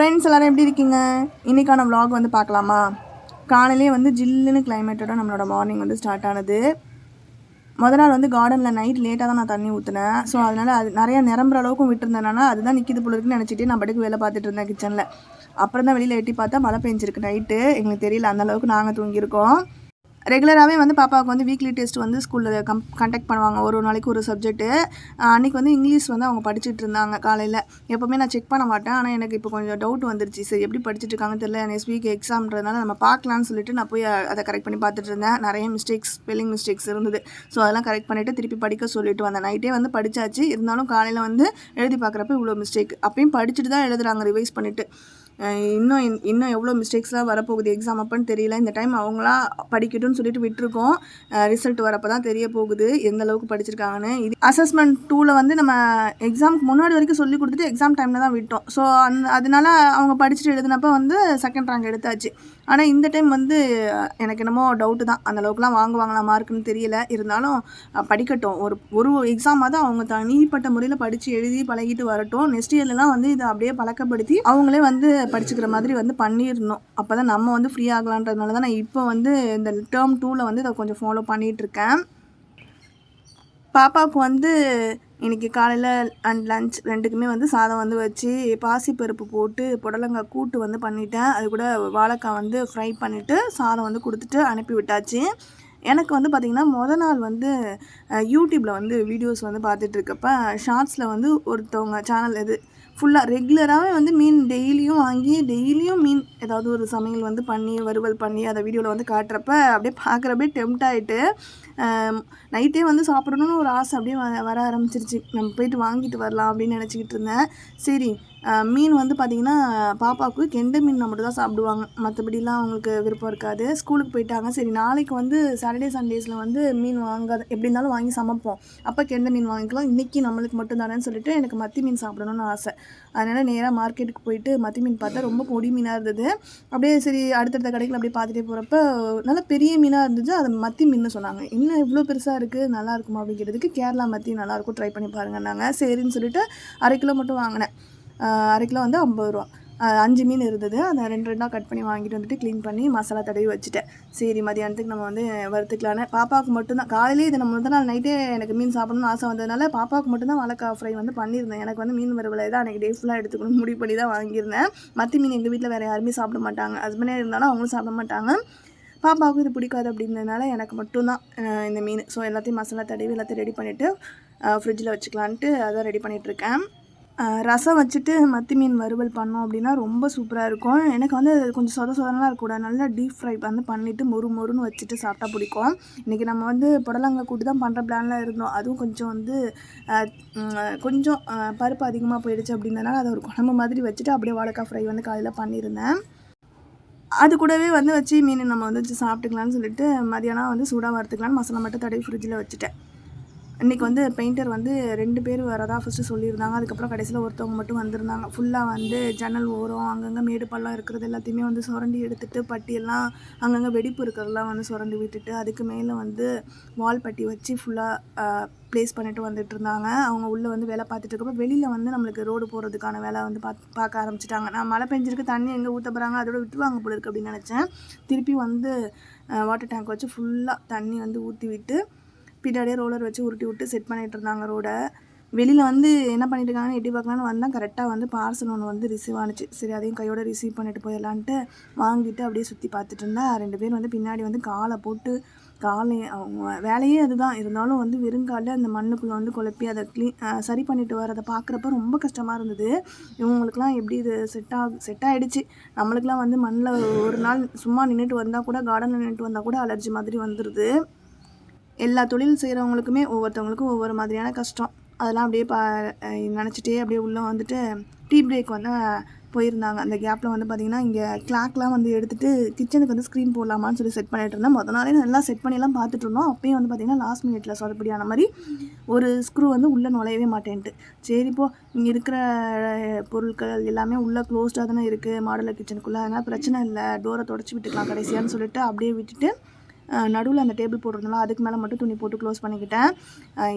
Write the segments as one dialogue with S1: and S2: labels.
S1: Friends எல்லாரும் எப்படி இருக்கீங்க? இன்றைக்கான vlog வந்து பார்க்கலாமா? காலையிலே வந்து ஜில்லுன்னு கிளைமேட்டோட நம்மளோட மார்னிங் வந்து ஸ்டார்ட் ஆனது. முத நாள் வந்து கார்டனில் நைட் லேட்டாக தான் நான் தண்ணி ஊற்றினேன் ஸோ அதனால் அது நிறைய நிரம்புற அளவுக்கும் விட்டுருந்தேனால அதுதான் நிற்கிது போல இருக்குன்னு நினச்சிட்டு நான் படுக்கு வேலை பார்த்துட்டு இருந்தேன் கிச்சனில் அப்புறம் தான் வெளியில் எட்டி பார்த்தா மழை பெஞ்சிருக்கு நைட்டு எங்களுக்கு தெரியல அந்த அளவுக்கு நாங்கள் தூங்கியிருக்கோம். ரெகுலராகவே வந்து பாப்பாவுக்கு வந்து வீக்லி டெஸ்ட் வந்து ஸ்கூலில் கம் கண்டக்ட் பண்ணுவாங்க. ஒரு ஒரு நாளைக்கு ஒரு சப்ஜெக்ட்டு அன்றைக்கி வந்து இங்கிலீஷ் வந்து அவங்க படிச்சுட்டு இருந்தாங்க காலையில். எப்போவுமே நான் செக் பண்ண மாட்டேன். ஆனால் எனக்கு இப்போ கொஞ்சம் டவுட் வந்துருச்சு. சரி எப்படி படிச்சுட்டு இருக்காங்கன்னு தெரியல. நெக்ஸ்ட் வீக் எக்ஸாம்ன்றதுனால நம்ம பார்க்கலான்னு சொல்லிட்டு நான் போய் அதை கரெக்ட் பண்ணி பார்த்துட்டு இருந்தேன். நிறைய மிஸ்டேக்ஸ் ஸ்பெல்லிங் மிஸ்டேக்ஸ் இருந்தது. ஸோ அதெல்லாம் கரெக்ட் பண்ணிவிட்டு திருப்பி படிக்க சொல்லிட்டு வந்தேன். நைட்டே வந்து படித்தாச்சு இருந்தாலும் காலையில் வந்து எழுதி பார்க்குறப்ப இவ்வளோ மிஸ்டேக் அப்பயும் படிச்சுட்டு தான் எழுதுகிறாங்க ரிவைஸ் பண்ணிவிட்டு இன்னும் இன்னும் எவ்வளோ மிஸ்டேக்ஸ்லாம் வரப்போகுது எக்ஸாம் அப்போன்னு தெரியல. இந்த டைம் அவங்களா படிக்கட்டும்னு சொல்லிட்டு விட்டுருக்கோம். ரிசல்ட் வரப்போ தான் தெரிய போகுது எந்த அளவுக்கு படிச்சிருக்காங்கன்னு. இது அசஸ்மெண்ட் டூவில் வந்து நம்ம எக்ஸாமுக்கு முன்னாடி வரைக்கும் சொல்லி கொடுத்துட்டு எக்ஸாம் டைமில் தான் விட்டோம். ஸோ அந்த அதனால அவங்க படிச்சுட்டு எழுதினப்போ வந்து செகண்ட் ரேங்க் எடுத்தாச்சு. ஆனால் இந்த டைம் வந்து எனக்கு என்னமோ டவுட்டு தான். அந்த அளவுக்குலாம் வாங்குவாங்களா மார்க்குன்னு தெரியல. இருந்தாலும் படிக்கட்டும். ஒரு ஒரு எக்ஸாமாக தான் அவங்க தனிப்பட்ட முறையில் படித்து எழுதி பழகிட்டு வரட்டும். நெக்ஸ்ட் இயர்லலாம் வந்து இதை அப்படியே பழக்கப்படுத்தி அவங்களே வந்து படிச்சுக்கிற மாதிரி வந்து பண்ணிடணும். அப்போ தான் நம்ம வந்து ஃப்ரீ ஆகலான்றதுனால தான் நான் இப்போ வந்து இந்த டேர்ம் டூவில் வந்து இதை கொஞ்சம் ஃபாலோ பண்ணிகிட்ருக்கேன் பாப்பாவுக்கு வந்து இன்றைக்கி காலையில் அண்ட் லஞ்ச் ரெண்டுக்குமே வந்து சாதம் வந்து வச்சு பாசிப்பருப்பு போட்டு புடலங்காய் கூட்டு வந்து பண்ணிட்டேன். அது கூட வாழைக்காய் வந்து ஃப்ரை பண்ணிவிட்டு சாதம் வந்து கொடுத்துட்டு அனுப்பி விட்டாச்சு. எனக்கு வந்து பார்த்திங்கன்னா மொதல் நாள் வந்து யூடியூப்பில் வந்து வீடியோஸ் வந்து பார்த்துட்ருக்கப்ப ஷார்ட்ஸில் வந்து ஒருத்தவங்க சேனல் இது ஃபுல்லாக ரெகுலராகவே வந்து மீன் டெய்லியும் வாங்கி டெய்லியும் மீன் ஏதாவது ஒரு சமையல் வந்து பண்ணி வறுவல் பண்ணி அதை வீடியோவில் வந்து காட்டுறப்ப அப்படியே பார்க்குறப்பே டெம்ட் ஆகிட்டு நைட்டே வந்து சாப்பிடணும்னு ஒரு ஆசை அப்படியே வ வர ஆரம்பிச்சிருச்சு. நம்ம போயிட்டு வாங்கிட்டு வரலாம் அப்படின்னு நினச்சிக்கிட்டு இருந்தேன். சரி மீன் வந்து பார்த்திங்கன்னா பாப்பாவுக்கு கெண்டை மீன் மட்டும் தான் சாப்பிடுவாங்க. மற்றபடிலாம் அவங்களுக்கு விருப்பம் இருக்காது. ஸ்கூலுக்கு போயிட்டாங்க. சரி நாளைக்கு வந்து சாட்டர்டே சண்டேஸில் வந்து மீன் வாங்காத எப்படி இருந்தாலும் வாங்கி சமைப்போம். அப்போ கெண்டை மீன் வாங்கிக்கலாம். இன்றைக்கி நம்மளுக்கு மட்டும் தானேன்னு சொல்லிட்டு எனக்கு மத்தி மீன் சாப்பிடணும்னு ஆசை. அதனால் நேராக மார்க்கெட்டுக்கு போயிட்டு மத்தி மீன் பார்த்தா ரொம்ப பொடி மீனாக இருந்தது. அப்படியே சரி அடுத்தடுத்த கடைகள் அப்படியே பார்த்துட்டே போகிறப்ப நல்லா பெரிய மீனாக இருந்துச்சு அது மத்தி மீன் சொன்னாங்க. இன்னும் இவ்வளோ பெருசாக இருக்குது நல்லா இருக்குமா அப்படிங்கிறதுக்கு கேரளா மத்தி நல்லாயிருக்கும் ட்ரை பண்ணி பாருங்கன்னாங்க. சரின்னு சொல்லிட்டு அரை கிலோ மட்டும் வாங்கினேன். அரை கிலோ வந்து ஐம்பது ரூபா. அஞ்சு மீன் இருந்தது. அதை ரெண்டு ரெண்டாக கட் பண்ணி வாங்கிட்டு வந்துட்டு க்ளீன் பண்ணி மசாலா தடவி வச்சுட்டேன். சரி மதியானத்துக்கு நம்ம வந்து வறுத்துக்கலான்னு பாப்பாவுக்கு மட்டும்தான். காலையிலே இது நம்ம வந்து நாள் நைட்டே எனக்கு மீன் சாப்பிடணும்னு ஆசை வந்ததுனால பாப்பாவுக்கு மட்டும்தான் வாழைக்காய் ஃப்ரை வந்து பண்ணியிருந்தேன். எனக்கு வந்து மீன் வறுவலை தான் அன்றைக்கி டே ஃபுல்லாக எடுத்துக்கணும் முடிவு பண்ணி தான் வாங்கியிருந்தேன். மத்தி மீன் எங்கள் வீட்டில் வேறு யாருமே சாப்பிட மாட்டாங்க. ஹஸ்பண்டே இருந்தாலும் அவங்களும் சாப்பிட மாட்டாங்க. பாப்பாவுக்கு இது பிடிக்காது அப்படின்றதுனால எனக்கு மட்டும்தான் இந்த மீன். ஸோ எல்லாத்தையும் மசாலா தடவி எல்லாத்தையும் ரெடி பண்ணிவிட்டு ஃப்ரிட்ஜில் வச்சுக்கலான்ட்டு அதான் ரெடி பண்ணிகிட்ருக்கேன் ரசம் வச்சுட்டு மத்தி மீன் வறுவல் பண்ணோம் அப்படின்னா ரொம்ப சூப்பராக இருக்கும். எனக்கு வந்து அது கொஞ்சம் சொத சொதனாக இருக்கக்கூடாது. நல்லா டீப் ஃப்ரை வந்து பண்ணிவிட்டு மொறு மொறுன்னு வச்சுட்டு சாப்பிட்டா பிடிக்கும். இன்றைக்கி நம்ம வந்து புடலங்காய் கூட்டு தான் பண்ணுற பிளானில் இருந்தோம். அதுவும் கொஞ்சம் வந்து கொஞ்சம் பருப்பு அதிகமாக போயிடுச்சு அப்படின்றனால அதை ஒரு குழம்பு மாதிரி வச்சுட்டு அப்படியே வாழைக்காய் ஃப்ரை வந்து காலையில் பண்ணியிருந்தேன். அது கூடவே வந்து வச்சு மீன் நம்ம வந்து வச்சு சாப்பிட்டுக்கலாம்னு சொல்லிட்டு மதியானம் வந்து சூடாக வறுத்துக்கலான்னு மசாலா மட்டும் தடவி ஃப்ரிட்ஜில் வச்சுட்டேன். இன்றைக்கி வந்து பெயிண்டர் வந்து ரெண்டு பேர் வரதா ஃபஸ்ட்டு சொல்லியிருந்தாங்க. அதுக்கப்புறம் கடைசியில் ஒருத்தவங்க மட்டும் வந்திருந்தாங்க. ஃபுல்லாக வந்து ஜன்னல் ஓரம் அங்கங்கே மேடு பள்ளம் இருக்கிறது எல்லாத்தையுமே வந்து சுரண்டி எடுத்துட்டு பட்டியெல்லாம் அங்கங்கே வெடிப்பு இருக்கிறதெல்லாம் வந்து சுரண்டி விட்டுட்டு அதுக்கு மேலே வந்து வால் பட்டி வச்சு ஃபுல்லாக ப்ளேஸ் பண்ணிட்டு வந்துட்டு இருந்தாங்க. அவங்க உள்ளே வந்து வேலை பார்த்துட்டு இருக்கப்போ வெளியில் வந்து நம்மளுக்கு ரோடு போகிறதுக்கான வேலை வந்து பார்த்து பார்க்க ஆரம்பிச்சிட்டாங்க. நான் மழை பெஞ்சிருக்கு தண்ணி எங்கே ஊற்ற போகிறாங்க அதோட விட்டுருவாங்க போல இருக்கு அப்படின்னு நினச்சேன். திருப்பி வந்து வாட்டர் டேங்க் வச்சு ஃபுல்லாக தண்ணி வந்து ஊற்றி விட்டு பின்னாடியே ரோலர் வச்சு உருட்டி விட்டு செட் பண்ணிட்டு இருந்தாங்க ரோடை வெளியில் வந்து என்ன பண்ணிட்டு இருக்காங்கன்னு எட்டி பார்க்கலான்னு வந்தால் கரெக்டாக வந்து பார்சல் ஒன்று வந்து ரிசீவ் ஆனிச்சு. சரி அதையும் கையோட ரிசீவ் பண்ணிட்டு போயிடலான்ட்டு வாங்கிட்டு அப்படியே சுற்றி பார்த்துட்டு இருந்தா. ரெண்டு பேர் வந்து பின்னாடி வந்து காலை போட்டு காலை அவங்க வேலையே அதுதான். இருந்தாலும் வந்து வெறுங்காலில் அந்த மண்ணுக்குள்ளே வந்து குழப்பி அதை க்ளீன் சரி பண்ணிட்டு வரதை பார்க்குறப்ப ரொம்ப கஷ்டமாக இருந்தது. இவங்களுக்குலாம் எப்படி இது செட் ஆகு செட் ஆகிடுச்சு நம்மளுக்குலாம் வந்து மண்ணில் ஒரு நாள் சும்மா நின்றுட்டு வந்தால் கூட கார்டனில் நின்றுட்டு வந்தால் கூட அலர்ஜி மாதிரி வந்துடுது எல்லா தொழில் செய்கிறவங்களுக்குமே ஒவ்வொருத்தவங்களுக்கும் ஒவ்வொரு மாதிரியான கஷ்டம். அதெல்லாம் அப்படியே பா நினச்சிட்டே அப்படியே உள்ளே வந்துட்டு டீ பிரேக் வந்து போயிருந்தாங்க. அந்த கேப்பில் வந்து பார்த்திங்கன்னா இங்கே கிளாக்லாம் வந்து எடுத்துகிட்டு கிச்சனுக்கு வந்து ஸ்க்ரீன் போடலாமான்னு சொல்லி செட் பண்ணிட்டு இருந்தேன். முத நாளே நல்லா செட் பண்ணியெல்லாம் பார்த்துட்டு இருந்தோம். அப்பயும் வந்து பார்த்திங்கன்னா லாஸ்ட் மினிட்ல சொதப்படியான மாதிரி ஒரு ஸ்க்ரூ வந்து உள்ளே நுழையவே மாட்டேன்ட்டு. சரி இப்போ இங்கே இருக்கிற பொருட்கள் எல்லாமே உள்ளே க்ளோஸ்டாக தானே இருக்குது மாடலர் கிச்சனுக்குள்ளே அதனால் பிரச்சனை இல்லை. டோரை தொடச்சி விட்டுக்கலாம் கடைசியான்னு சொல்லிட்டு அப்படியே விட்டுட்டு நடுவில் அந்த டேபிள் போட்டிருந்தோம்ல அதுக்கு மேலே மட்டும் துணி போட்டு க்ளோஸ் பண்ணிக்கிட்டேன்.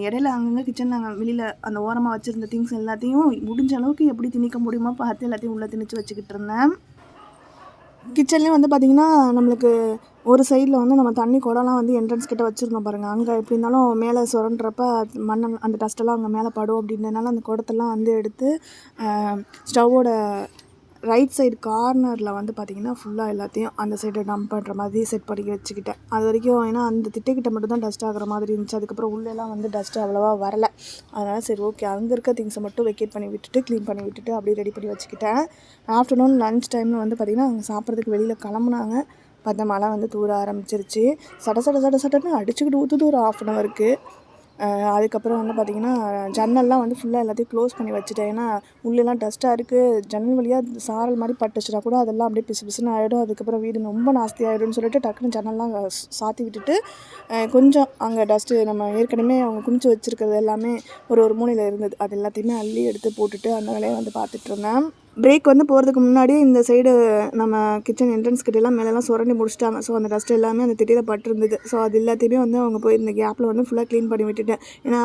S1: இடையில அங்கங்கே கிச்சன் நாங்கள் வெளியில் அந்த ஓரமாக வச்சுருந்த திங்ஸ் எல்லாத்தையும் முடிஞ்ச அளவுக்கு எப்படி திணிக்க முடியுமோ பார்த்து எல்லாத்தையும் உள்ளே திணிச்சு வச்சுக்கிட்டு இருந்தேன். கிச்சன்லேயும் வந்து பார்த்திங்கன்னா நம்மளுக்கு ஒரு சைடில் வந்து நம்ம தண்ணி குடம்லாம் வந்து என்ட்ரன்ஸ் கிட்ட வச்சுருந்தோம் பாருங்கள் அங்கே எப்படி இருந்தாலும் மேலே சுரண்டுறப்ப மண் அந்த டஸ்ட்டெல்லாம் அங்கே மேலே படும் அப்படின்றதுனால அந்த குடத்தெல்லாம் வந்து எடுத்து ஸ்டவ்வோட ரைட் சைடு கார்னரில் வந்து பார்த்திங்கன்னா ஃபுல்லாக எல்லாத்தையும் அந்த சைடு டம்ப் பண்ணுற மாதிரி செட் பண்ணி வச்சுக்கிட்டேன். அது வரைக்கும் ஏன்னா அந்த திட்டக்கிட்ட மட்டும் தான் டஸ்ட் ஆகிற மாதிரி இருந்துச்சு. அதுக்கப்புறம் உள்ளெல்லாம் வந்து டஸ்ட்டு அவ்வளோவா வரல. அதனால் சரி ஓகே அங்கே இருக்க திங்ஸை மட்டும் வெக்கேட் பண்ணி விட்டுட்டு க்ளீன் பண்ணி விட்டுட்டு அப்படியே ரெடி பண்ணி வச்சுக்கிட்டேன். ஆஃப்டர்நூன் லன்ச் டைமில் வந்து பார்த்திங்கன்னா அவங்க சாப்பிட்றதுக்கு வெளியில் கிளம்புனாங்க. பார்த்தா மழை வந்து தூர ஆரம்பிச்சிருச்சு. சட சட சட சடன்னு அடிச்சுக்கிட்டு ஊற்றுது ஒரு ஆஃப் அன் ஹவருக்கு அதுக்கப்புறம் வந்து பார்த்திங்கன்னா ஜன்னல்லாம் வந்து ஃபுல்லாக எல்லாத்தையும் க்ளோஸ் பண்ணி வச்சுட்டேன். ஏன்னா உள்ளெல்லாம் டஸ்ட்டாக இருக்குது ஜன்னல் வழியாக சாரல் மாதிரி பட்டுச்சுனா கூட அதெல்லாம் அப்படியே பிசு பிசுன்னு ஆகிடும் அதுக்கப்புறம் வீடு ரொம்ப நாஸ்தி ஆகிடும்னு சொல்லிட்டு டக்குன்னு ஜன்னல்லாம் சாத்தி விட்டுட்டு கொஞ்சம் அங்கே டஸ்ட்டு நம்ம ஏற்கனவே அவங்க குமிச்சு வச்சுருக்கிறது எல்லாமே ஒரு ஒரு மூலையில் இருந்தது. அது எல்லாத்தையுமே அள்ளி எடுத்து போட்டுட்டு அந்த வேலையை வந்து பார்த்துட்ருந்தேன் பிரேக் வந்து போகிறதுக்கு முன்னாடி இந்த சைடு நம்ம கிச்சன் என்ட்ரன்ஸ் கிட்டலாம் மேலெல்லாம் சுரண்டி முடிச்சிட்டாங்க. ஸோ அந்த டஸ்ட் எல்லாமே அந்த திட்டியில் பட்டிருந்தது. ஸோ அது எல்லாத்தையுமே வந்து அவங்க போய் இந்த கேப்பில் வந்து ஃபுல்லாக க்ளீன் பண்ணி விட்டுட்டேன். ஏன்னா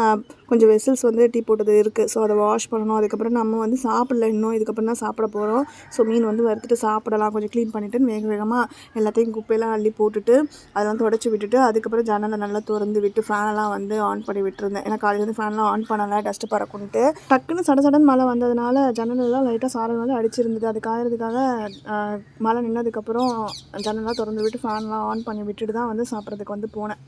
S1: கொஞ்சம் வெசல்ஸ் வந்து டீ போட்டது இருக்குது ஸோ அதை வாஷ் பண்ணணும். அதுக்கப்புறம் நம்ம வந்து சாப்பிடல இன்னும். இதுக்கப்புறம் தான் சாப்பிட போகிறோம் ஸோ மீன் வந்து வறுத்துட்டு சாப்பிடலாம். கொஞ்சம் க்ளீன் பண்ணிவிட்டு வேக வேகமாக எல்லாத்தையும் குப்பையெல்லாம் அள்ளி போட்டுட்டு அதெல்லாம் தொடச்சி விட்டுட்டு அதுக்கப்புறம் ஜன்னலை நல்லா திறந்து விட்டு ஃபேனெல்லாம் வந்து ஆன் பண்ணி விட்டுருந்தேன். ஏன்னா காலையில் வந்து ஃபேன்லாம் ஆன் பண்ணலை. டஸ்ட்டு பறக்குன்ட்டு. டக்குன்னு சட சடன் மழை வந்ததுனால ஜன்னலெல்லாம் லைட்டாக சாரல் அடிச்சிருந்தது. அது காயறதுக்காக மழை நின்னதுக்கப்புறம் ஜன்னலாம் திறந்து விட்டு ஃபேன்லாம் ஆன் பண்ணி விட்டுட்டு தான் வந்து சாப்பிட்றதுக்கு வந்து போனேன்.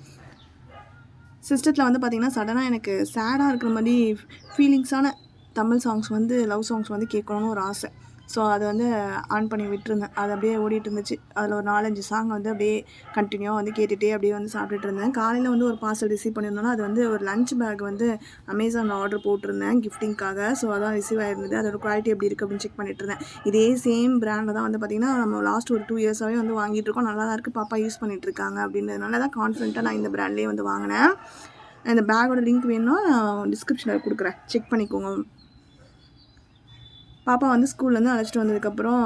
S1: சிஸ்டத்தில் வந்து பார்த்திங்கன்னா சடனாக எனக்கு சேடாக இருக்கிற மாதிரி ஃபீலிங்ஸான தமிழ் சாங்ஸ் வந்து லவ் சாங்ஸ் வந்து கேட்கணும்னு ஒரு ஆசை. ஸோ அதை வந்து ஆன் பண்ணி விட்டுருந்தேன். அது அப்படியே ஓடிட்டு இருந்துச்சு அதில் ஒரு நாலஞ்சு சாங் வந்து அப்படியே கண்டினியூவாக வந்து கேட்டுகிட்டே அப்படியே வந்து சாப்பிட்டுட்டு இருந்தேன் காலையில் வந்து ஒரு பார்சல் ரிசீவ் பண்ணியிருந்தோன்னா அது வந்து ஒரு லஞ்ச் பேக் வந்து அமேசானில் ஆர்டர் போட்டிருந்தேன் கிஃப்டிங்காக ஸோ அதான் ரிசீவ் ஆயிருந்தது. அதோட குவாலிட்டி எப்படி இருக்குது அப்படின்னு செக் பண்ணிட்டு இருந்தேன் இதே சேம் பிராண்டில் தான் வந்து பார்த்திங்கன்னா நம்ம லாஸ்ட் ஒரு டூ இயர்ஸாகவே வந்து வாங்கிட்டு இருக்கோம். நல்லா தான் இருக்குது பாப்பா யூஸ் பண்ணிகிட்டு இருக்காங்க அப்படின்றதுனால தான் கான்ஃபிடென்ட்டாக நான் இந்த பிராண்ட்லேயே வந்து வாங்கினேன். இந்த பேக்கோட லிங்க் வேணும்னா டிஸ்கிரிப்ஷனில் கொடுக்குறேன். செக் பண்ணிக்கோங்க. பாப்பா வந்து ஸ்கூல்லேருந்து அழைச்சிட்டு வந்ததுக்கப்புறம்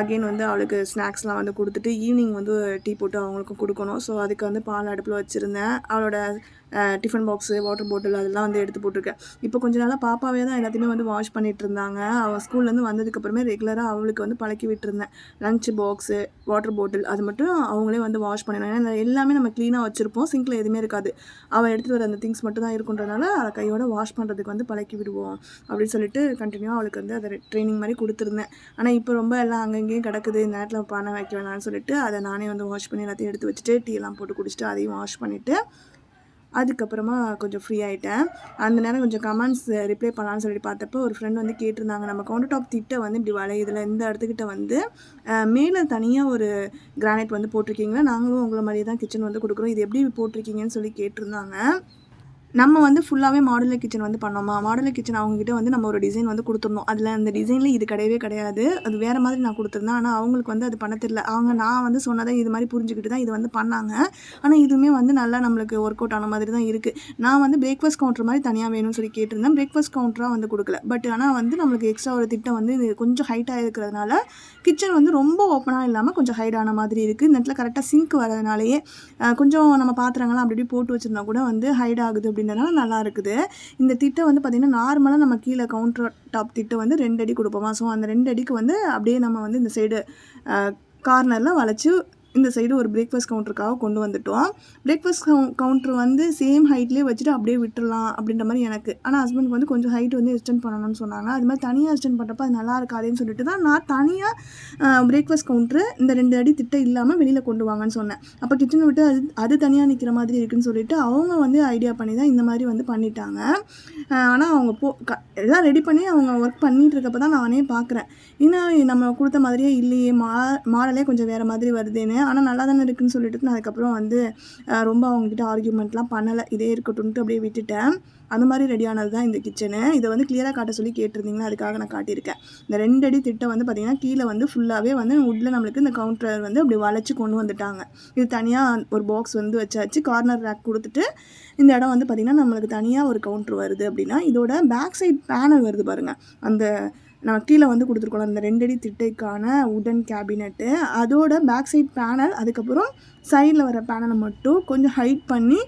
S1: அகெயின் வந்து அவளுக்கு ஸ்நாக்ஸ்லாம் வந்து கொடுத்துட்டு ஈவினிங் வந்து டீ போட்டு அவங்களுக்கும் கொடுக்கணும். ஸோ அதுக்கு வந்து பால் அடுப்பில் வச்சுருந்தேன். அவளோட டிஃபன் பாக்ஸு வாட்டர் பாட்டில் அதெல்லாம் வந்து எடுத்து போட்டிருக்கேன். இப்போ கொஞ்ச நாளாக பாப்பாவே தான் எல்லாத்தையுமே வந்து வாஷ் பண்ணிட்டு இருந்தாங்க. அவள் ஸ்கூல்லேருந்து வந்ததுக்கப்புறமே ரெகுலராக அவளுக்கு வந்து பழக்கி விட்டுருந்தேன். லஞ்ச் பாக்ஸு வாட்டர் பாட்டில் அது மட்டும் அவங்களே வந்து வாஷ் பண்ணிடணும் ஏன்னா எல்லாமே நம்ம க்ளீனாக வச்சுருப்போம். சிங்கில் எதுவுமே இருக்காது. அவள் எடுத்துகிட்டு வர அந்த திங்ஸ் மட்டும் தான் இருக்குன்றதுனால அதை கையோட வாஷ் பண்ணுறதுக்கு வந்து பழக்கி விடுவோம். அப்படின்னு சொல்லிட்டு கண்டினியூவாக அவளுக்கு வந்து அதை ட்ரைனிங் மாதிரி கொடுத்துருந்தேன். ஆனால் இப்போ ரொம்ப எல்லாம் அங்கங்கேயும் கிடக்குது. இந்த நேரத்தில் பானை வைக்க வேணாம்னு சொல்லிட்டு அதை நானே வந்து வாஷ் பண்ணி எல்லாத்தையும் எடுத்து வச்சுட்டு டீ எல்லாம் போட்டு குடிச்சிட்டு அதையும் வாஷ் பண்ணிவிட்டு அதுக்கப்புறமா கொஞ்சம் ஃப்ரீ ஆகிட்டேன் அந்த நேரம் கொஞ்சம் கமெண்ட்ஸ் ரிப்ளை பண்ணலான்னு சொல்லி பார்த்தப்போ ஒரு ஃப்ரெண்ட் வந்து கேட்டிருந்தாங்க நம்ம கவுண்டர் டாப் திட்ட வந்து இப்படி வளையதில் இந்த இடத்துக்கிட்ட வந்து மேலே தனியாக ஒரு கிரானைட் வந்து போட்டிருக்கீங்களா? நாங்களும் உங்களை மாதிரியே தான் கிச்சன் வந்து கொடுக்குறோம். இது எப்படி போட்டிருக்கீங்கன்னு சொல்லி கேட்டிருந்தாங்க. நம்ம வந்து ஃபுல்லாகவே மாடுலர் கிச்சன் வந்து பண்ணோமா? மாடுலர் கிச்சன் அவங்ககிட்ட வந்து நம்ம ஒரு டிசைன் வந்து கொடுத்துருந்தோம் அதில் அந்த டிசைனில் இது கிடையவே கிடையாது. அது வேறு மாதிரி நான் கொடுத்துருந்தேன். ஆனால் அவங்களுக்கு வந்து அது பண்ண தெரியல. அவங்க நான் வந்து சொன்னதை இது மாதிரி புரிஞ்சுக்கிட்டு தான் இது வந்து பண்ணாங்க. ஆனால் இதுவுமே வந்து நல்லா நம்மளுக்கு ஒர்க் அவுட் ஆன மாதிரி தான் இருக்குது நான் வந்து பிரேக்ஃபாஸ்ட் கவுண்டர் மாதிரி தனியாக வேணும்னு சொல்லி கேட்டிருந்தேன். பிரேக்ஃபாஸ்ட் கவுண்டராக வந்து கொடுக்கல. பட் ஆனால் வந்து நம்மளுக்கு எக்ஸ்ட்ரா ஒரு திட்டம் வந்து இது கொஞ்சம் ஹைட்டாக இருக்கிறதுனால கிச்சன் வந்து ரொம்ப ஓப்பனாக இல்லாமல் கொஞ்சம் ஹைட் ஆன மாதிரி இருக்குது இந்த இடத்துல கரெக்டாக சிங்க் வரதுனாலேயே கொஞ்சம் நம்ம பாத்திரங்கள்லாம் அப்படி இப்படி போட்டு வச்சிருந்தா கூட வந்து ஹைட் ஆகுது அப்படின்னு அப்படின்றனால நல்லா இருக்குது. இந்த திட்டம் வந்து பார்த்திங்கன்னா நார்மலாக நம்ம கீழே கவுண்டர் டாப் திட்டம் வந்து ரெண்டு அடி கொடுப்போமா? ஸோ அந்த ரெண்டு அடிக்கு வந்து அப்படியே நம்ம வந்து இந்த சைடு கார்னரில் வளைச்சு இந்த சைடு ஒரு பிரேக்ஃபாஸ்ட் கவுண்டருக்காக கொண்டு வந்துட்டோம். பிரேக்ஃபாஸ்ட் கவு கவுண்டர் வந்து சேம் ஹைட்லேயே வச்சுட்டு அப்படியே விட்டுடலாம் அப்படின்ற மாதிரி எனக்கு. ஆனால் ஹஸ்பண்டுக்கு வந்து கொஞ்சம் ஹைட் வந்து எக்ஸ்டெண்ட் பண்ணணும்னு சொன்னாங்க. அது மாதிரி தனியாக எக்ஸ்டெண்ட் பண்ணுறப்ப அது நல்லா இருக்காதுன்னு சொல்லிட்டு தான் நான் தனியாக பிரேக்ஃபாஸ்ட் கவுண்டரு இந்த ரெண்டு அடி திட்டம் இல்லாமல் வெளியில் கொண்டு வாங்கன்னு சொன்னேன். அப்போ கிச்சனை விட்டு அது அது தனியாக நிற்கிற மாதிரி இருக்குன்னு சொல்லிட்டு அவங்க வந்து ஐடியா பண்ணி தான் இந்த மாதிரி வந்து பண்ணிட்டாங்க. ஆனால் அவங்க போ க எல்லாம் ரெடி பண்ணி அவங்க ஒர்க் பண்ணிட்டு இருக்கப்ப தான் நானே பார்க்குறேன் இன்னும் நம்ம கொடுத்த மாதிரியே இல்லையே மா மாடலே கொஞ்சம் வேறு மாதிரி வருதுன்னு. ஆனால் நல்லா தானே இருக்குன்னு சொல்லிட்டு நான் அதுக்கப்புறம் வந்து ரொம்ப அவங்கக்கிட்ட ஆர்கியூமெண்ட்லாம் பண்ணலை. இதே இருக்கட்டும்ட்டு அப்படியே விட்டுட்டேன். அந்த மாதிரி ரெடியானது தான் இந்த கிச்சனு இதை வந்து கிளியராக காட்ட சொல்லி கேட்டிருந்தீங்கன்னா அதுக்காக நான் காட்டியிருக்கேன். இந்த ரெண்டு அடி திட்டம் வந்து பார்த்திங்கன்னா கீழே வந்து ஃபுல்லாகவே வந்து உட்டில் நம்மளுக்கு இந்த கவுண்டர் வந்து அப்படி வளைச்சி கொண்டு வந்துட்டாங்க. இது தனியாக ஒரு பாக்ஸ் வந்து வச்சாச்சு. கார்னர் ரேக் கொடுத்துட்டு இந்த இடம் வந்து பார்த்திங்கன்னா நம்மளுக்கு தனியாக ஒரு கவுண்டர் வருது அப்படின்னா இதோட பேக் சைட் பேனல் வருது பாருங்கள் அந்த நம்ம கீழே வந்து கொடுத்துருக்கோம் அந்த ரெண்டடி திட்டைக்கான உடன் கேபினெட்டு அதோட பேக் சைட் பேனல் அதுக்கப்புறம் சைடில் வர பேனலை மட்டும் கொஞ்சம் ஹைட் பண்ணி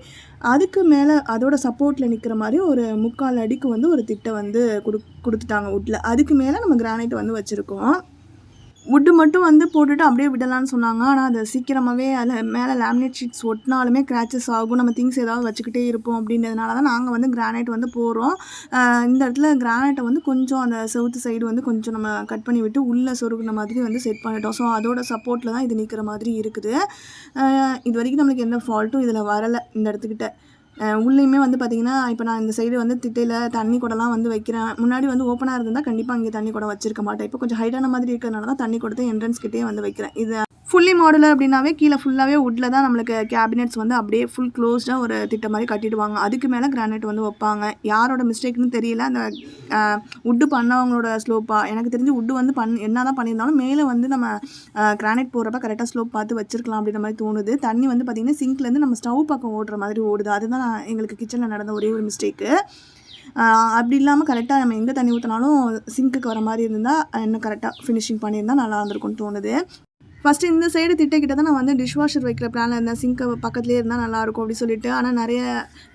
S1: அதுக்கு மேலே அதோட சப்போர்ட்டில் நிற்கிற மாதிரி ஒரு முக்கால் அடிக்கு வந்து ஒரு திட்டை வந்து கொடு கொடுத்துட்டாங்க வுட்டில் அதுக்கு மேலே நம்ம கிரானைட் வந்து வச்சுருக்கோம். வுட்டு மட்டும் வந்து போட்டுட்டு அப்படியே விடலாம்னு சொன்னாங்க. ஆனால் அது சீக்கிரமாகவே அதில் மேலே லேமினேட் ஷீட்ஸ் ஒட்டினாலுமே கிராச்சஸ் ஆகும். நம்ம திங்ஸ் ஏதாவது வச்சுக்கிட்டே இருப்போம் அப்படின்றதுனால தான் நாங்கள் வந்து கிரானைட் வந்து போகிறோம் இந்த இடத்துல கிரானைட்டை வந்து கொஞ்சம் அந்த செவுத்து சைடு வந்து கொஞ்சம் நம்ம கட் பண்ணி விட்டு உள்ளே சொருகின மாதிரி வந்து செட் பண்ணிட்டோம். ஸோ அதோட சப்போர்ட்டில் தான் இது நிற்கிற மாதிரி இருக்குது. இது வரைக்கும் நம்மளுக்கு எந்த ஃபால்ட்டும் இதில் வரலை இந்த இடத்துக்கிட்ட. உள்ளேயுமே வந்து பார்த்திங்கன்னா இப்போ நான் இந்த சைடு வந்து திட்டையில் தண்ணி குடம்லாம் வந்து வைக்கிறேன். முன்னாடி வந்து ஓப்பனாக இருந்தால் கண்டிப்பாக அங்கே தண்ணி குடம் வச்சிருக்க மாட்டேன். இப்போ கொஞ்சம் ஹைட்டான மாதிரி இருக்கிறதுனால தான் தண்ணி குடத்தை என்ட்ரன்ஸ் கிட்டே வந்து வைக்கிறேன். இது ஃபுல்லி மாடலர் அப்படின்னாவே கீழே ஃபுல்லாகவே வுட்டில் தான் நம்மளுக்கு கேபினெட்ஸ் வந்து அப்படியே ஃபுல் க்ளோஸ்டாக ஒரு திட்டம் மாதிரி கட்டிடுவாங்க. அதுக்கு மேலே கிரானைட் வந்து வைப்பாங்க. யாரோட மிஸ்டேக்னு தெரியல. அந்த வுட்டு பண்ணவங்களோட ஸ்லோப்பாக எனக்கு தெரிஞ்சு வுட்டு வந்து பண் என்ன தான் பண்ணியிருந்தாலும் மேலே வந்து நம்ம கிரானைட் போடுறப்ப கரெக்டாக ஸ்லோப் பார்த்து வச்சிருக்கலாம் அப்படின்ற மாதிரி தோணுது. தண்ணி வந்து பார்த்திங்கன்னா சிங்க்லேருந்து நம்ம ஸ்டவ் பக்கம் ஓடுற மாதிரி ஓடுது. அதுதான் நான் எங்களுக்கு கிச்சனில் நடந்த ஒரே ஒரு மிஸ்டேக்கு அப்படி இல்லாமல் கரெக்டாக நம்ம எங்கே தண்ணி ஊற்றினாலும் சிங்க்குக்கு வர மாதிரி இருந்தால் இன்னும் கரெக்டாக ஃபினிஷிங் பண்ணியிருந்தால் நல்லா இருந்திருக்கும்னு தோணுது. ஃபஸ்ட்டு இந்த சைடு திட்டக்கிட்ட தான் நான் வந்து டிஷ் வாஷர் வைக்கிற பிளானில் இருந்தேன். சிங்க்கு பக்கத்துலேயே இருந்தால் நல்லாயிருக்கும் அப்படின்னு சொல்லிட்டு. ஆனால் நிறைய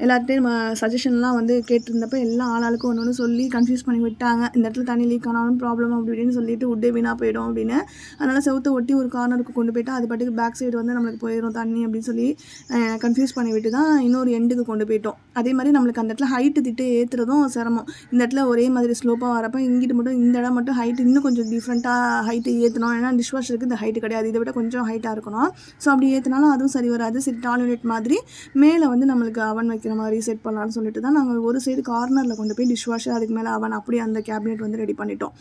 S1: எல்லார்ட்டையும் சஜஷன்லாம் வந்து கேட்டிருந்தப்போ எல்லா ஆளாளுக்கும் ஒன்று ஒன்று சொல்லி கன்ஃபியூஸ் பண்ணி விட்டாங்க. இந்த இடத்துல தண்ணி லீக் ஆனாலும் ப்ராப்ளம் அப்படி இப்படின்னு சொல்லிட்டு உட்டே வீணாக போயிடும் அப்படின்னு. அதனால் செவுத்தை ஒட்டி ஒரு கார்னருக்கு கொண்டு போயிட்டு அது பாட்டுக்கு பேக் சைடு வந்து நம்மளுக்கு போயிடும் தண்ணி அப்படின்னு சொல்லி கன்ஃபியூஸ் பண்ணி விட்டு தான் இன்னொரு எண்டுக்கு கொண்டு போயிட்டோம். அதே மாதிரி நம்மளுக்கு அந்த இடத்துல ஹைட்டு திட்டு ஏற்றுறதும் சிரமம். இந்த இடத்துல ஒரே மாதிரி ஸ்லோப்பாக வரப்போ இங்கிட்டு மட்டும் இந்த இடம் மட்டும் ஹைட்டு இன்னும் கொஞ்சம் டிஃப்ரெண்ட்டாக ஹைட்டு ஏற்றணும் ஏன்னா டிஷ் வாஷருக்கு இந்த ஹைட்டு கிடையாது. இதை விட கொஞ்சம் ஹைட்டாக இருக்கணும். ஸோ அப்படி ஏற்றினாலும் அதுவும் சரி வராது. சரி டாலினேட் மாதிரி மேலே வந்து நம்மளுக்கு அவன் வைக்கிற மாதிரி செட் பண்ணலாம்னு சொல்லிட்டு தான் நாங்கள் ஒரு சைடு கார்னரில் கொண்டு போய் டிஷ் வாஷர் அதுக்கு மேலே அவன் அப்படியே அந்த கேபினெட் வந்து ரெடி பண்ணிட்டோம்.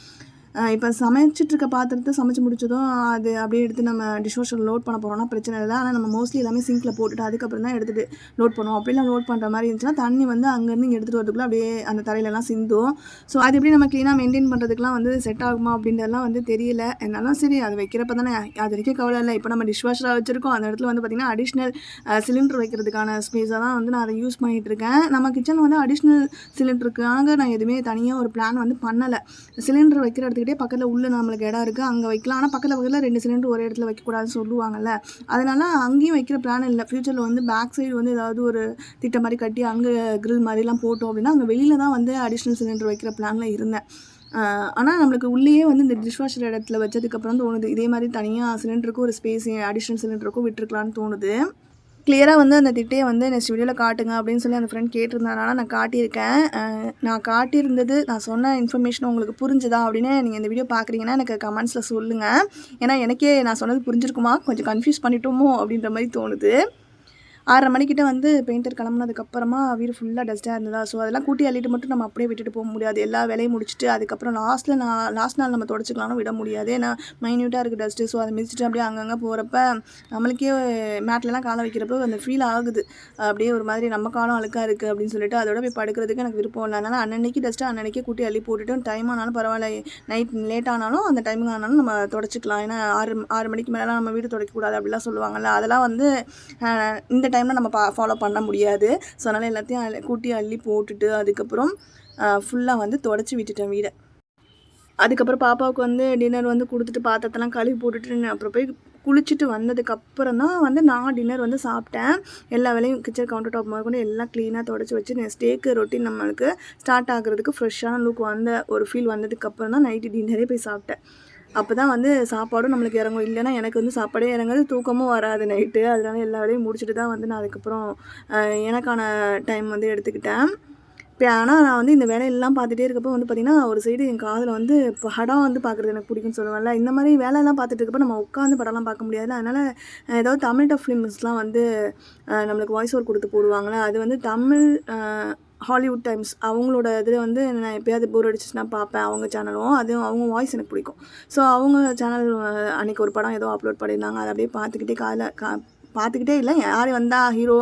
S1: இப்போ சமைச்சிட்டு இருக்க பாத்திரத்தை சமைச்சு முடிச்சதும் அது அப்படியே எடுத்து நம்ம டிஷ் வாஷர் லோட் பண்ண போகிறோம்னா பிரச்சனை இல்லை. ஆனால் நம்ம மோஸ்ட்லி எல்லாமே சிங்கில் போட்டுட்டு அதுக்கப்புறம் தான் எடுத்துகிட்டு லோட் பண்ணுவோம். அப்படிலாம் லோட் பண்ணுற மாதிரி இருந்துச்சுன்னா தண்ணி வந்து அங்கேருந்து இங்கே எடுத்துகிட்டு வரதுக்குள்ள அப்படியே அந்த தரையிலலாம் சிந்தும். ஸோ அது எப்படி நம்ம க்ளீனாக மெயின்டைன் பண்ணுறதுக்குலாம் வந்து செட் ஆகுமா அப்படின்றதெல்லாம் வந்து தெரியல. என்னாலும் சரி அது வைக்கிறப்ப தானே அது வரைக்கும் கவலை இல்லை. இப்போ நம்ம டிஷ் வாஷராக வச்சுருக்கோம். அந்த இடத்துல வந்து பார்த்திங்கன்னா அடிஷ்னல் சிலிண்டர் வைக்கிறதுக்கான ஸ்பேஸாக தான் வந்து நான் அதை யூஸ் பண்ணிகிட்டு இருக்கேன் நம்ம கிச்சனில் வந்து அடிஷ்னல் சிலிண்டருக்காக நான் எதுவுமே தனியாக ஒரு பிளான் வந்து பண்ணலை. சிலிண்டர் வைக்கிற எடுத்துக்கிட்டே பக்கத்தில் உள்ள நம்மளுக்கு இடம் இருக்குது அங்கே வைக்கலாம். ஆனால் பக்கத்தில் பக்கத்தில் ரெண்டு சிலிண்டர் ஒரே இடத்துல வைக்கக்கூடாதுன்னு சொல்லுவாங்கல்ல. அதனால் அங்கேயும் வைக்கிற பிளான் இல்லை. ஃப்யூச்சரில் வந்து பேக் சைடு வந்து ஏதாவது ஒரு திட்டம் மாதிரி கட்டி அங்கே கிரில் மாதிரிலாம் போட்டோம் அப்படின்னா அங்கே வெளியில் தான் வந்து அடிஷ்னல் சிலிண்டர் வைக்கிற பிளானில் இருந்தேன். ஆனால் நம்மளுக்கு உள்ளேயே வந்து இந்த டிஷ் வாஷர் இடத்துல வச்சதுக்கப்புறம் தோணுது. இதே மாதிரி தனியாக சிலிண்டருக்கும் ஒரு ஸ்பேஸ் அடிஷ்னல் சிலிண்டருக்கும் விட்டுருக்கலான்னு தோணுது. கிளியராக வந்து அந்த திட்டையை வந்து நெக்ஸ்ட் வீடியோவில் காட்டுங்க அப்படின்னு சொல்லி அந்த ஃப்ரெண்ட் கேட்டிருந்தனால நான் காட்டியிருக்கேன். நான் காட்டியிருந்தது நான் சொன்ன இன்ஃபர்மேஷன் உங்களுக்கு புரிஞ்சுதா அப்படின்னு நீங்கள் இந்த வீடியோ பார்க்குறீங்கன்னா எனக்கு கமெண்ட்ஸில் சொல்லுங்கள் ஏன்னா எனக்கே நான் சொன்னது புரிஞ்சிருக்குமா? கொஞ்சம் கன்ஃபியூஸ் பண்ணிட்டோமோ அப்படின்ற மாதிரி தோணுது. ஆறரை மணிக்கிட்ட வந்து பெயிண்டர் கிளம்புனதுக்கப்புறமா வீடு ஃபுல்லாக டஸ்ட்டாக இருந்ததா. ஸோ அதெல்லாம் கூட்டி அள்ளிட்டு மட்டும் நம்ம அப்படியே விட்டுட்டு போக முடியாது. எல்லா வேலையும் முடிச்சுட்டு அதுக்கப்புறம் லாஸ்ட்டில் நான் லாஸ்ட் நாள் நம்ம தொடச்சிக்கலாம்னு விட முடியாது. ஏன்னா மைன்யூட்டாக இருக்குது டஸ்ட்டு ஸோ அதை மிதிச்சுட்டு அப்படியே அங்கங்கே போகிறப்ப நம்மளுக்கே மேட்லலாம் காலை வைக்கிறப்போ அந்த ஃபீல் ஆகுது. அப்படியே ஒரு மாதிரி நம்ம காலம் அழுக்காக இருக்குது அப்படின்னு சொல்லிட்டு அதோட போய் படுக்கிறதுக்கு எனக்கு விருப்பம் இல்லை. அதனால் அன்னன்னைக்கு டஸ்ட்டு அன்னன்னைக்கே கூட்டி அள்ளி போட்டுட்டு டைம் ஆனாலும் பரவாயில்ல. நைட் லேட் ஆனாலும் அந்த டைமுக்கு ஆனாலும் நம்ம தொடச்சிக்கலாம். ஏன்னா ஆறு ஆறு மணிக்கு மேலாம் நம்ம வீடு துடைக்கக்கூடாது அப்படிலாம் சொல்லுவாங்கல்ல. அதெல்லாம் வந்து இந்த டைமில் நம்ம பா ஃபாலோ பண்ண முடியாது. ஸோ அதனால் எல்லாத்தையும் அள்ளி- கூட்டி அள்ளி போட்டுட்டு அதுக்கப்புறம் ஃபுல்லாக வந்து தொடச்சி விட்டுட்டேன் வீடை. அதுக்கப்புறம் பாப்பாவுக்கு வந்து டின்னர் வந்து கொடுத்துட்டு பாத்திரத்தெல்லாம் கழுவி போட்டுட்டு அப்புறம் போய் குளிச்சுட்டு வந்ததுக்கப்புறம் தான் வந்து நான் டின்னர் வந்து சாப்பிட்டேன். எல்லா வேலையும் கிச்சன் கவுண்டர் டாப் முதற்கொண்டு எல்லாம் க்ளீனாக தொடச்சி வச்சு ஸ்டேக்கு ரொட்டீன் நம்மளுக்கு ஸ்டார்ட் ஆகுறதுக்கு ஃப்ரெஷ்ஷான லுக் வந்த ஒரு ஃபீல் வந்ததுக்கப்புறம் தான் நைட்டு டின்னரே போய் சாப்பிட்டேன். அப்போ தான் வந்து சாப்பாடும் நம்மளுக்கு இறங்கும். இல்லைன்னா எனக்கு வந்து சாப்பாடே இறங்காது தூக்கமும் வராது நைட்டு அதனால எல்லா வேலையும் முடிச்சுட்டு தான் வந்து நான் அதுக்கப்புறம் எனக்கான டைம் வந்து எடுத்துக்கிட்டேன். இப்போ ஆனால் நான் வந்து இந்த வேலையெல்லாம் பார்த்துட்டே இருக்கப்போ வந்து பார்த்திங்கன்னா ஒரு சைடு என் காதில் வந்து படம் வந்து பார்க்குறது எனக்கு பிடிக்கும்னு சொல்லுவேன்ல. இந்த மாதிரி வேலையெல்லாம் பார்த்துட்டு இருக்கப்போ நம்ம உட்காந்து படம்லாம் பார்க்க முடியாதுல்ல. அதனால் ஏதாவது தமிழ் டப் ஃபிலிம்ஸ்லாம் வந்து நம்மளுக்கு வாய்ஸ் ஓவர் கொடுத்து போடுவாங்களே அது வந்து தமிழ் ஹாலிவுட் டைம்ஸ் அவங்களோட இதில் வந்து நான் எப்பயாவது போர் அடிச்சிச்சுன்னா பார்ப்பேன். அவங்க சேனலும் அதுவும் அவங்க வாய்ஸ் எனக்கு பிடிக்கும். ஸோ அவங்க சேனல் அன்றைக்கி ஒரு படம் ஏதோ அப்லோட் பண்ணியிருந்தாங்க. அதை அப்படியே பார்த்துக்கிட்டே காலை கா பார்த்துக்கிட்டே இல்லை. யார் வந்தால் ஹீரோ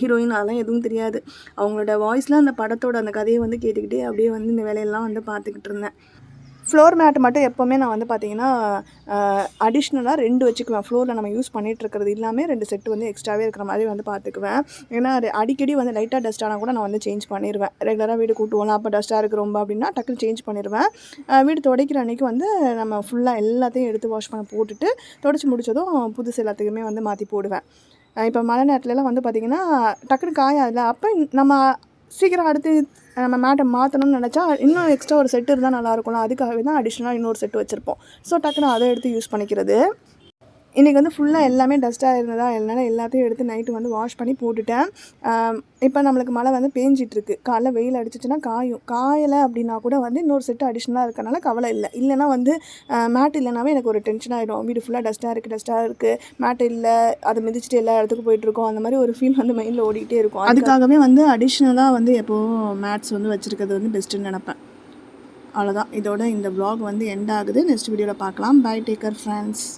S1: ஹீரோயின் அதெல்லாம் எதுவும் தெரியாது. அவங்களோட வாய்ஸில் அந்த படத்தோட அந்த கதையை வந்து கேட்டுக்கிட்டே அப்படியே வந்து இந்த வேலையெல்லாம் வந்து பார்த்துக்கிட்டு இருந்தேன். ஃப்ளோர் மேட் மட்டும் எப்போவுமே நான் வந்து பார்த்தீங்கன்னா அடிஷ்னலாக ரெண்டு வச்சுக்குவேன். ஃப்ளோரில் நம்ம யூஸ் பண்ணிகிட்டு இருக்கிறது எல்லாமே ரெண்டு செட்டு வந்து எக்ஸ்ட்ராவே இருக்கிற மாதிரி வந்து பார்த்துக்குவேன் ஏன்னா அது அடிக்கடி வந்து லைட்டாக டஸ்ட் ஆனால் கூட நான் வந்து சேஞ்ச் பண்ணிடுவேன் ரெகுலராக வீடு கூட்டுவோம் அப்போ டஸ்ட்டாக இருக்குது ரொம்ப அப்படின்னா டக்குன்னு சேஞ்ச் பண்ணிடுவேன் வீடு துடைக்கிற அன்றைக்கி வந்து நம்ம ஃபுல்லாக எல்லாத்தையும் எடுத்து வாஷ் பண்ண போட்டுட்டு துடைச்சி முடிச்சதும் புதுசு எல்லாத்துக்குமே வந்து மாற்றி போடுவேன். இப்போ மழை நேரத்துலலாம் வந்து பார்த்திங்கன்னா டக்குன்னு காயாதில்ல அப்போ நம்ம சீக்கிரம் அடுத்து நம்ம மேட்டை மாற்றணும்னு நினச்சா இன்னும் எக்ஸ்ட்ரா ஒரு செட்டு இருந்தால் நல்லா இருக்கும்ல. அதுக்காகவே தான் அடிஷ்னலாக இன்னொரு செட்டு வச்சுருப்போம். ஸோ டக்குன்னு அதை எடுத்து யூஸ் பண்ணிக்கிறது. இன்றைக்கி வந்து ஃபுல்லாக எல்லாமே டஸ்ட்டாக இருந்ததா என்னால் எல்லாத்தையும் எடுத்து நைட்டு வந்து வாஷ் பண்ணி போட்டுட்டேன். இப்போ நம்மளுக்கு மழை வந்து பேஞ்சிட்ருக்கு. காலைல வெயில் அடிச்சிச்சுன்னா காயும். காயலை அப்படின்னா கூட வந்து இன்னொரு செட்டு அடிஷ்னலாக இருக்கனால கவலை இல்லை. இல்லைனா வந்து மேட் இல்லைனாவே எனக்கு ஒரு டென்ஷன் ஆகிடும் வீடு ஃபுல்லாக டஸ்ட்டாக இருக்குது டஸ்ட்டாக இருக்குது மேட் இல்லை அதை மிதிச்சிட்டு எல்லா இடத்துக்கும் போயிட்டுருக்கோம். அந்த மாதிரி ஒரு ஃபீல் வந்து மைண்டில் ஓடிக்கிட்டே இருக்கும். அதுக்காகவே வந்து அடிஷ்னலாக வந்து எப்போவும் மேட்ஸ் வந்து வச்சுருக்கிறது வந்து பெஸ்ட்டுன்னு நினப்பேன். அவ்வளோதான் இதோட இந்த வ்ளாக் வந்து எண்ட் ஆகுது. நெக்ஸ்ட் வீடியோவில் பார்க்கலாம். By taker friends